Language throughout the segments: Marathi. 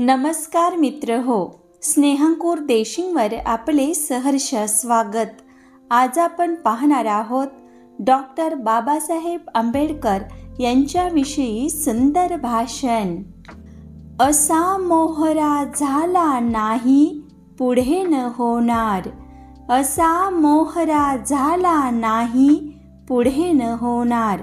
नमस्कार मित्र हो स्नेहंकूर देशिंगवर आपले सहर्ष स्वागत. आज आपण पाहणार आहोत डॉक्टर बाबासाहेब आंबेडकर यांच्याविषयी सुंदर भाषण. असा मोहरा झाला नाही पुढे न होणार. असा मोहरा झाला नाही पुढे न होणार.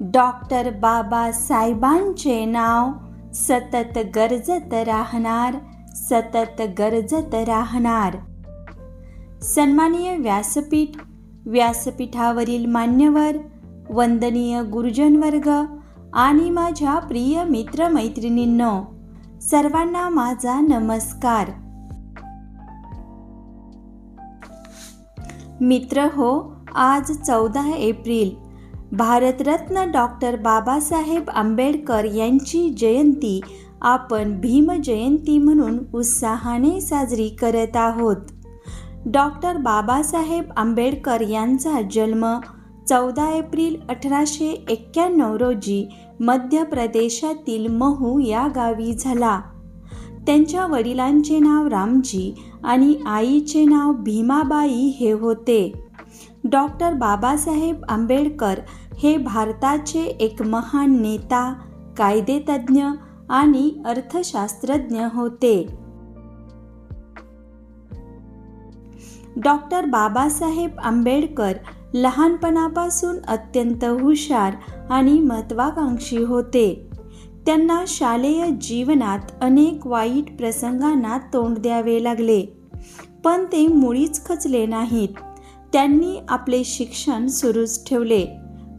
डॉक्टर बाबासाहेबांचे नाव सतत गरजत राहणार सतत गरजत राहणार. सन्माननीय व्यासपीठ व्यासपीठावरील मान्यवर वंदनीय गुरुजन वर्ग आणि माझ्या प्रिय मित्रमैत्रिणींनो सर्वांना माझा नमस्कार. मित्र हो आज चौदा एप्रिल भारतरत्न डॉक्टर बाबासाहेब आंबेडकर यांची जयंती आपण भीमजयंती म्हणून उत्साहाने साजरी करत आहोत. डॉक्टर बाबासाहेब आंबेडकर यांचा जन्म चौदा एप्रिल अठराशे एक्क्याण्णव रोजी मध्य प्रदेशातील महू या गावी झाला. त्यांच्या वडिलांचे नाव रामजी आणि आईचे नाव भीमाबाई हे होते. डॉक्टर बाबासाहेब आंबेडकर हे भारताचे एक महान नेता कायदेतज्ञ आणि अर्थशास्त्रज्ञ होते. डॉक्टर बाबासाहेब आंबेडकर लहानपणापासून अत्यंत हुशार आणि महत्वाकांक्षी होते. त्यांना शालेय जीवनात अनेक वाईट प्रसंगांना तोंड द्यावे लागले पण ते मुळीच खचले नाहीत. त्यांनी आपले शिक्षण सुरूच ठेवले.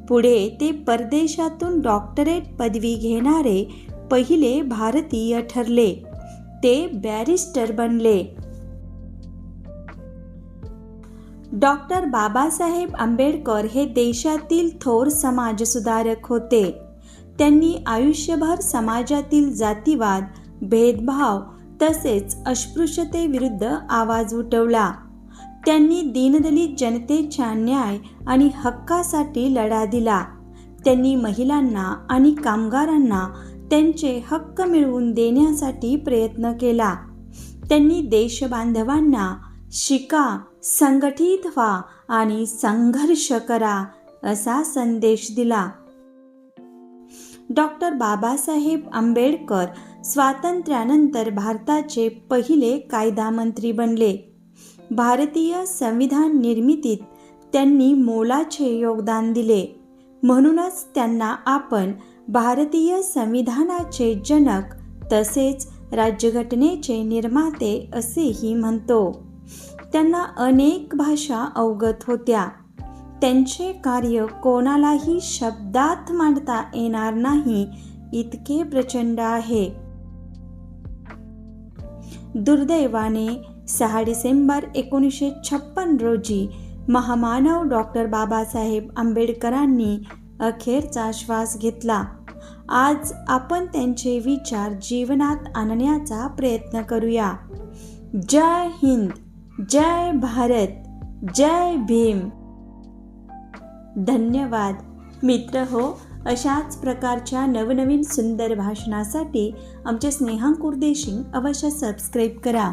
पुढे ते परदेशातून डॉक्टरेट पदवी घेणारे पहिले भारतीय ठरले. ते बॅरिस्टर बनले. डॉक्टर बाबासाहेब आंबेडकर हे देशातील थोर समाजसुधारक होते. त्यांनी आयुष्यभर समाजातील जातीवाद भेदभाव तसेच अस्पृश्यतेविरुद्ध आवाज उठवला. त्यांनी दीनदलित जनतेच्या न्याय आणि हक्कासाठी लढा दिला. त्यांनी महिलांना आणि कामगारांना त्यांचे हक्क मिळवून देण्यासाठी प्रयत्न केला. त्यांनी देशबांधवांना शिका संघटित व्हा आणि संघर्ष करा असा संदेश दिला. डॉक्टर बाबासाहेब आंबेडकर स्वातंत्र्यानंतर भारताचे पहिले कायदा मंत्री बनले. भारतीय संविधान निर्मितीत त्यांनी मोलाचे योगदान दिले. म्हणूनच त्यांना आपण भारतीय संविधानाचे जनक तसेच राज्यघटनेचे निर्माते असेही म्हणतो. त्यांना अनेक भाषा अवगत होत्या. त्यांचे कार्य कोणालाही शब्दात मांडता येणार नाही इतके प्रचंड आहे. दुर्दैवाने सहा डिसेंबर एकोणीसशे छप्पन रोजी महामानव डॉक्टर बाबासाहेब आंबेडकरांनी अखेरचा श्वास घेतला. आज आपण त्यांचे विचार जीवनात आणण्याचा प्रयत्न करूया. जय हिंद जय भारत जय भीम. धन्यवाद. मित्र हो अशाच प्रकारच्या नवनवीन सुंदर भाषणासाठी आमचे स्नेहांकुर देशिंग अवश्य सबस्क्राईब करा.